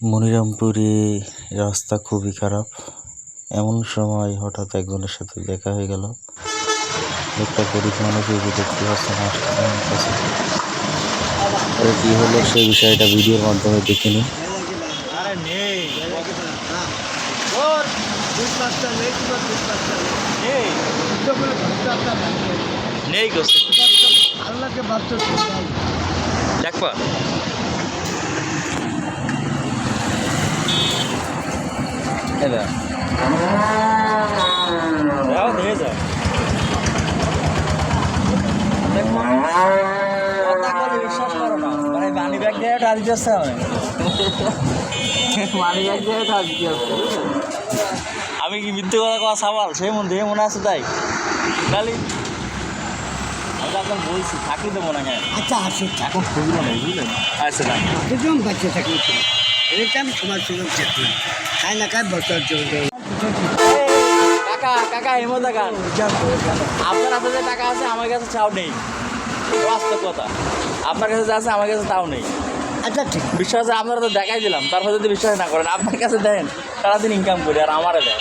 মনিরামপুরে রাস্তা খুবই খারাপ। এমন সময় হঠাৎ একজনের সাথে দেখা হয়ে গেল। একটা গরিব মানুষ এই যে দেখতে পাচ্ছেন কাছে। কী হলো সেই বিষয়টা ভিডিওর মাধ্যমে দেখে নেই নেই গোসে আল্লাহকে বাচ্চা দেখবা? এটা যাও দিয়ে যাও। বিশ্বাস করো না। মানে মানি ব্যাগ দিয়ে ওটা দিতে আসছে আমি মানি ব্যাগ দিয়ে ওটা দিতে আসছে আমি কি মৃত্যু কথা কথা সাবাল সে মন দিয়ে মনে আছে তাই। খালি আমি এখন বলছি থাকলে মনে হয় আচ্ছা আসে। এখন বুঝলেন আচ্ছা না দুজন বাচ্চা থাকি এরকম তোমার সুযোগ তাই না কাজ বছর চলবে কাকা কাকা আপনার কাছে যে টাকা আছে আমার কাছে চাও নেই। বাস্তব কথা। আপনার কাছে যা আছে আমার কাছে তাও নেই। আচ্ছা ঠিক। বিশ্বাস আছে আপনারা তো দেখাই দিলাম। তারপর যদি বিশ্বাস না করেন আপনার কাছে দেন সারাদিন ইনকাম করি আর আমারে দেন।